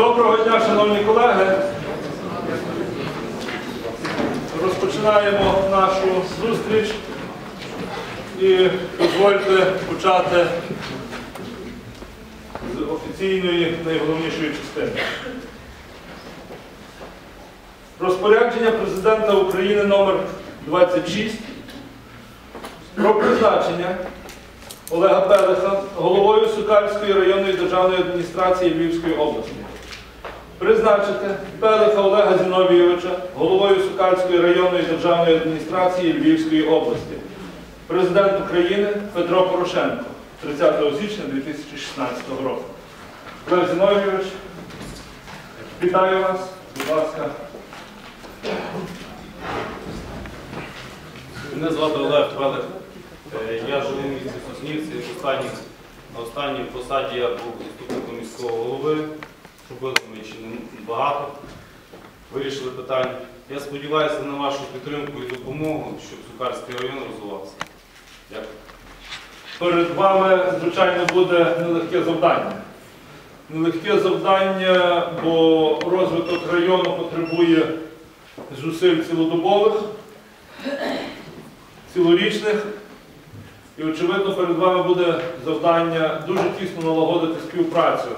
Доброго дня, шановні колеги. Розпочинаємо нашу зустріч і дозвольте почати з офіційної найголовнішої частини. Розпорядження президента України номер 26 про призначення Олега Пелеха головою Сукальської районної державної адміністрації Львівської області. Призначити Пелеха Олега Зіновійовича головою Сукальської районної державної адміністрації Львівської області. Президент України Петро Порошенко 30 січня 2016 року. Олег Зіновійович, вітаю вас, будь ласка. Мене звати Олег Пелех. Е, Я живу в місті Соснівці. На останній посаді я був заступником міського голови. Робили ми ще багато. Вирішили питання. Я сподіваюся на вашу підтримку і допомогу, щоб Сукарський район розвивався. Дякую. Перед вами, звичайно, буде нелегке завдання. Нелегке завдання, бо розвиток району потребує зусиль цілодобових, цілорічних. І, очевидно, перед вами буде завдання дуже тісно налагодити співпрацю,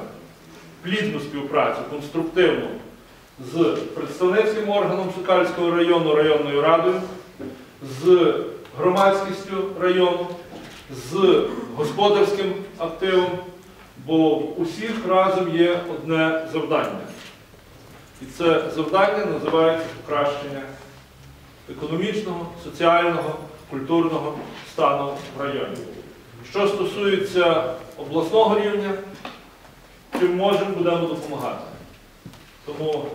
плідну співпрацю, конструктивну з представницьким органом Сукальського району, районною радою, з громадськістю району, з господарським активом, бо у всіх разом є одне завдання. І це завдання називається покращення економічного, соціального, культурного стану в районі. Що стосується обласного рівня, чим можемо, будемо допомагати. Тому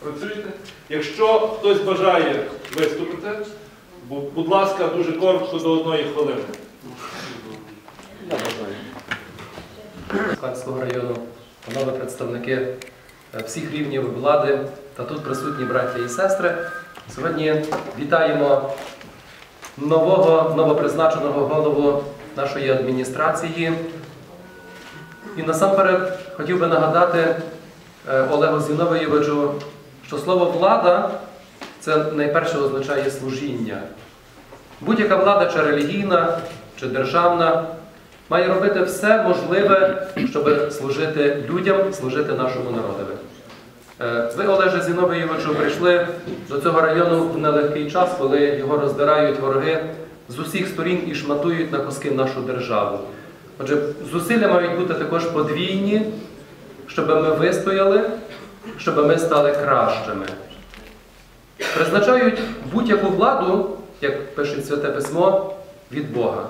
працюйте. Якщо хтось бажає виступити, будь ласка, дуже коротко до одної хвилини. Я бажаю. Харківського району, панове представники е, всіх рівнів влади та тут присутні браття і сестри. Сьогодні вітаємо нового, новопризначеного голову нашої адміністрації. І насамперед хотів би нагадати е, Олегу Зіновійовичу, що слово влада це найперше означає служіння. Будь-яка влада, чи релігійна, чи державна, має робити все можливе, щоб служити людям, служити нашому народові. Е, Ви, Олеже Зіновійовичу, прийшли до цього району в нелегкий час, коли його роздирають вороги з усіх сторін і шматують на куски нашу державу. Отже, зусилля мають бути також подвійні, щоб ми вистояли, щоб ми стали кращими. Призначають будь-яку владу, як пише Святе Письмо, від Бога.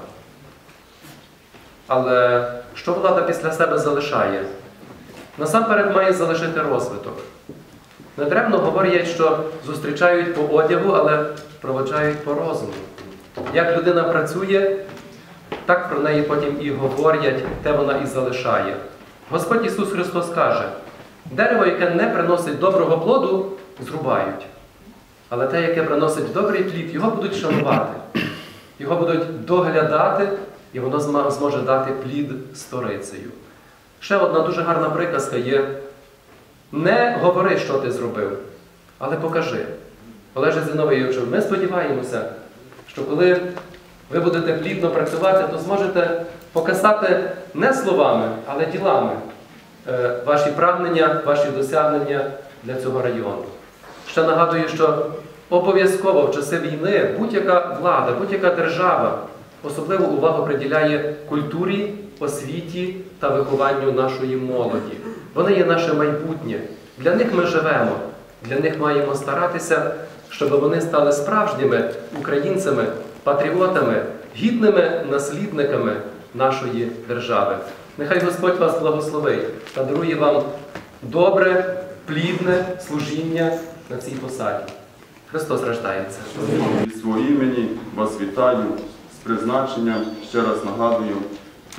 Але що влада після себе залишає? Насамперед має залишити розвиток. Недревно говорять, що зустрічають по одягу, але проводжають по розуму. Як людина працює, так про неї потім і говорять, те вона і залишає. Господь Ісус Христос каже, дерево, яке не приносить доброго плоду, зрубають. Але те, яке приносить добрий плід, його будуть шанувати, його будуть доглядати, і воно зможе дати плід сторицею. Ще одна дуже гарна приказка є: не говори, що ти зробив, але покажи. Олеже Зіновійовичу, ми сподіваємося, що коли ви будете плідно працювати, то зможете показати не словами, але ділами е, ваші прагнення, ваші досягнення для цього району. Ще нагадую, що обов'язково в часи війни будь-яка влада, будь-яка держава особливу увагу приділяє культурі, освіті та вихованню нашої молоді. Вони є наше майбутнє. Для них ми живемо, для них маємо старатися, щоб вони стали справжніми українцями, патріотами, гідними наслідниками нашої держави. Нехай Господь вас благословить та дарує вам добре, плідне служіння на цій посаді. Христос рождається. Від свого імені вас вітаю з призначенням. Ще раз нагадую,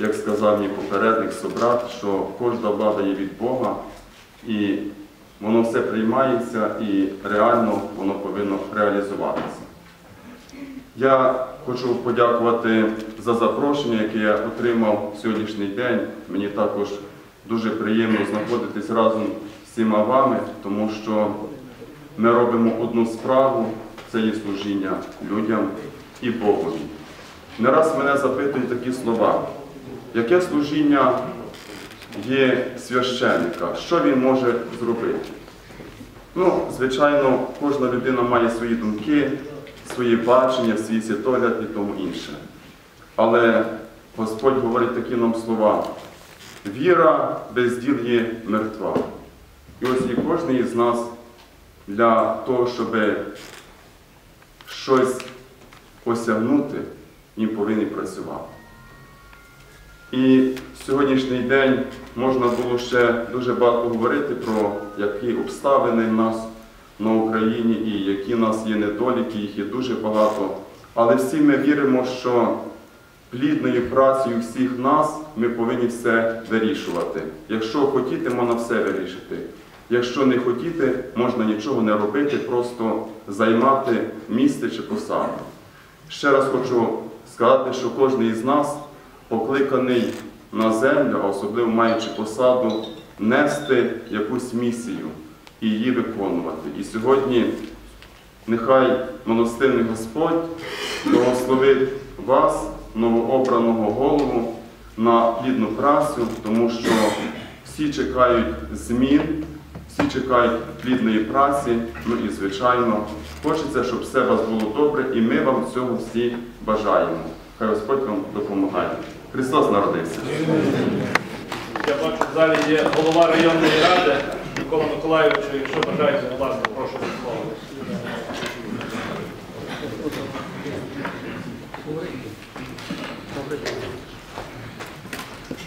як сказав мій попередник Собрат, що кожна влада є від Бога, і воно все приймається і реально воно повинно реалізуватися. Я хочу подякувати за запрошення, яке я отримав сьогоднішній день. Мені також дуже приємно знаходитись разом з всіма вами, тому що ми робимо одну справу це є служіння людям і Богові. Не раз мене запитують такі слова, яке служіння є священника, що він може зробити? Ну, звичайно, кожна людина має свої думки, свої бачення, свій світогляд і тому інше. Але Господь говорить такі нам слова. Віра без діл є мертва. І ось і кожен із нас для того, щоб щось осягнути, він повинен працювати. І сьогоднішній день можна було ще дуже багато говорити про які обставини нас на Україні і які в нас є недоліки, їх є дуже багато. Але всі ми віримо, що плідною працею всіх нас ми повинні все вирішувати. Якщо хотіти, можна все вирішити. Якщо не хотіти, можна нічого не робити, просто займати місце чи посаду. Ще раз хочу сказати, що кожен із нас покликаний на землю, а особливо маючи посаду, нести якусь місію і її виконувати. І сьогодні нехай милостивний Господь благословить вас, новообраного голову, на плідну працю, тому що всі чекають змін, всі чекають плідної праці. Ну і, звичайно, хочеться, щоб все вас було добре, і ми вам цього всі бажаємо. Хай Господь вам допомагає. Христос народився. Я бачу, в залі є голова районної ради Микола Миколайович. Якщо бажаєте, будь ласка, прошу до слова.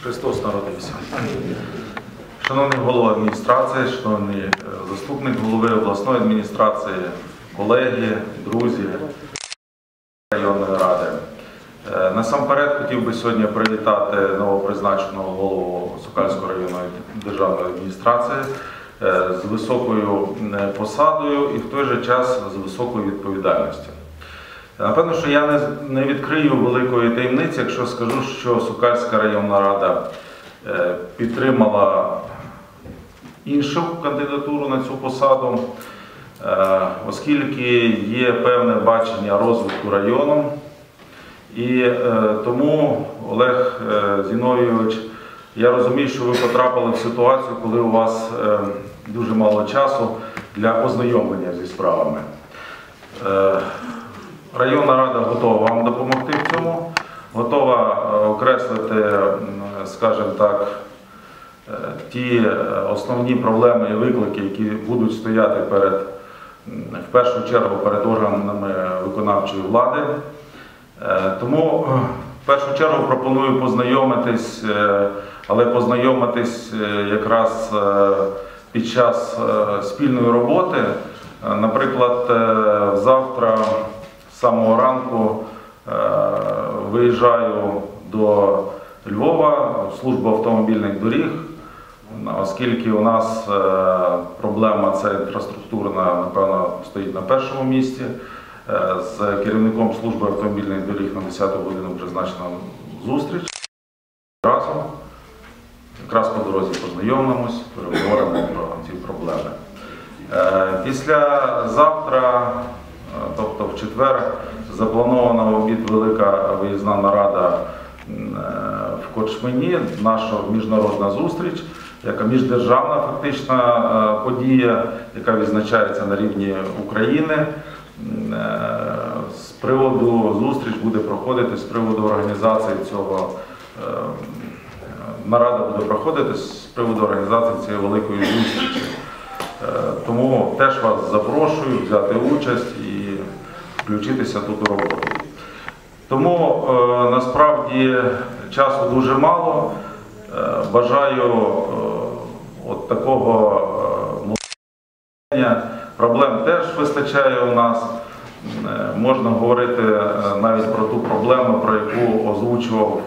Христос народився. Шановний голова адміністрації, шановний е, заступник голови обласної адміністрації, колеги, друзі районної ради. Е, Насамперед хотів би сьогодні привітати новопризначеного голову Сокальської районної державної адміністрації з високою е, посадою і в той же час з високою відповідальністю. Напевно, що я не, відкрию великої таємниці, якщо скажу, що Сукальська районна рада е, підтримала іншу кандидатуру на цю посаду, е, оскільки є певне бачення розвитку району. І е, тому, Олег е, Зіновійович, я розумію, що ви потрапили в ситуацію, коли у вас е, дуже мало часу для ознайомлення зі справами. Е, Районна рада готова вам допомогти в цьому, готова е, окреслити, скажімо так, е, ті основні проблеми і виклики, які будуть стояти перед, в першу чергу перед органами виконавчої влади. Тому в першу чергу пропоную познайомитись, але познайомитись якраз під час е, спільної роботи. Е, Наприклад, е, завтра з самого ранку виїжджаю до Львова, в службу автомобільних доріг, оскільки у нас проблема це інфраструктурна, напевно, стоїть на першому місці. З керівником служби автомобільних доріг на 10 годину призначена зустріч. Разом якраз по дорозі познайомимось, переговоримо про ці проблеми. Е, Після завтра, е, тобто в четвер, запланована в обід велика виїзна нарада е, в Корчмені, наша міжнародна зустріч, яка міждержавна фактична подія, яка відзначається на рівні України. З приводу зустріч буде проходити з приводу організації цього. Нарада буде проходити з приводу організації цієї великої зустрічі. Е, Тому теж вас запрошую взяти участь і включитися тут у роботу. Тому е, насправді часу дуже мало. Е, Бажаю от такого молодення. Проблем теж вистачає у нас. Можна говорити навіть про ту проблему, про яку озвучував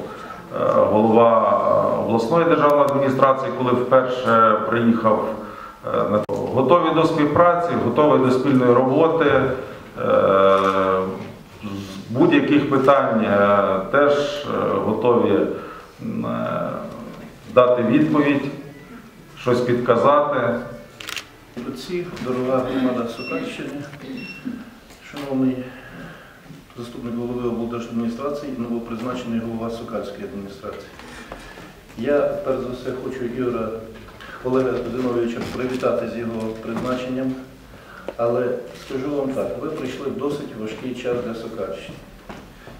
голова обласної державної адміністрації, коли вперше приїхав е, готові до співпраці, готові до спільної роботи. Е, З будь-яких питань е, теж готові дати відповідь щось підказати. Отці, дорога громада Сокальщини, шановний заступник голови облдержадміністрації, новопризначений голова Сокальської адміністрації. Я перш за все хочу Ігора Олега Зиновича привітати з його призначенням, але скажу вам так, ви прийшли в досить важкий час для Сокальщини.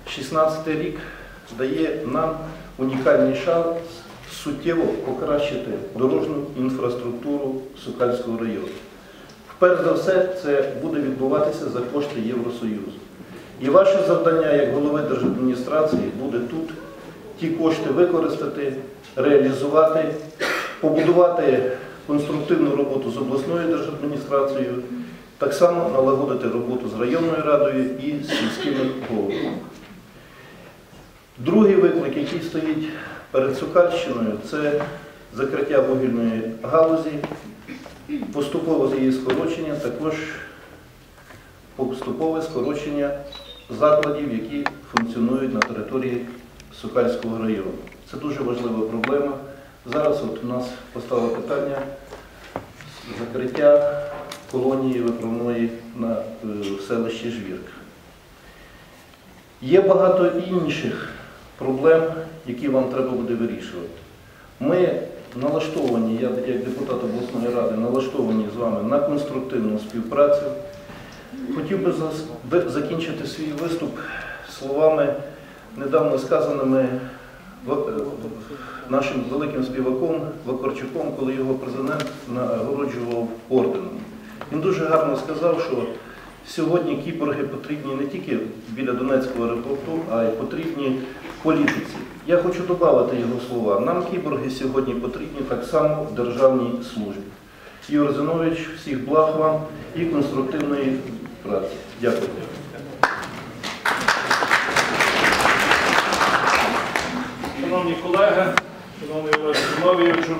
16 рік дає нам унікальний шанс суттєво покращити дорожню інфраструктуру Сокальського району. Перш за все, це буде відбуватися за кошти Євросоюзу. І ваше завдання як голови держадміністрації буде тут ті кошти використати, реалізувати, побудувати конструктивну роботу з обласною держадміністрацією, так само налагодити роботу з районною радою і з сільськими головами. Другий виклик, який стоїть перед Сокальщиною, це закриття вугільної галузі, поступове її скорочення, також поступове скорочення закладів, які функціонують на території Сокальського району. Це дуже важлива проблема. Зараз от у нас постало питання закриття колонії виправної на е, селищі Жвірка. Є багато інших проблем, які вам треба буде вирішувати. Ми налаштовані, я як депутат обласної ради, налаштовані з вами на конструктивну співпрацю. Хотів би закінчити свій виступ словами, недавно сказаними нашим великим співаком Вакарчуком, коли його президент нагороджував орденом. Він дуже гарно сказав, що сьогодні кіборги потрібні не тільки біля Донецького аеропорту, а й потрібні політиці. Я хочу додати його слова. Нам кіборги сьогодні потрібні так само в державній службі. Ігор Зинович, всіх благ вам і конструктивної праці. Дякую. Шановні колеги, шановний Олег Зиновійовичу,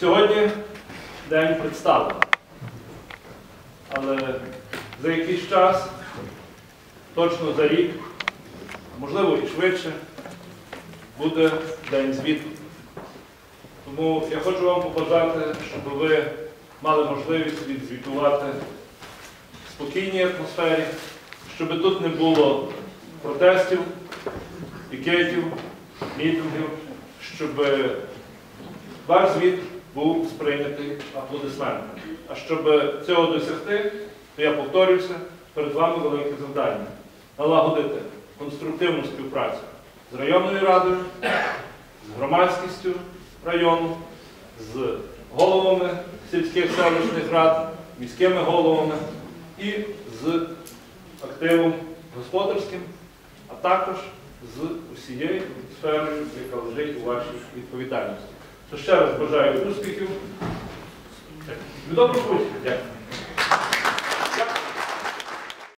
сьогодні день представлення. Але за якийсь час, точно за рік, можливо і швидше, буде день звіту. Тому я хочу вам побажати, щоб ви мали можливість відзвітувати в спокійній атмосфері, щоб тут не було протестів, пікетів, мітингів, щоб ваш звіт був сприйнятий аплодисментами. А щоб цього досягти, то я повторюся, перед вами велике завдання налагодити конструктивну співпрацю з районною радою, з громадськістю району, з головами сільських селищних рад, міськими головами і з активом господарським, а також з усією сферою, яка лежить у вашій відповідальності. То ще раз бажаю успіхів. Доброго путь. Дякую.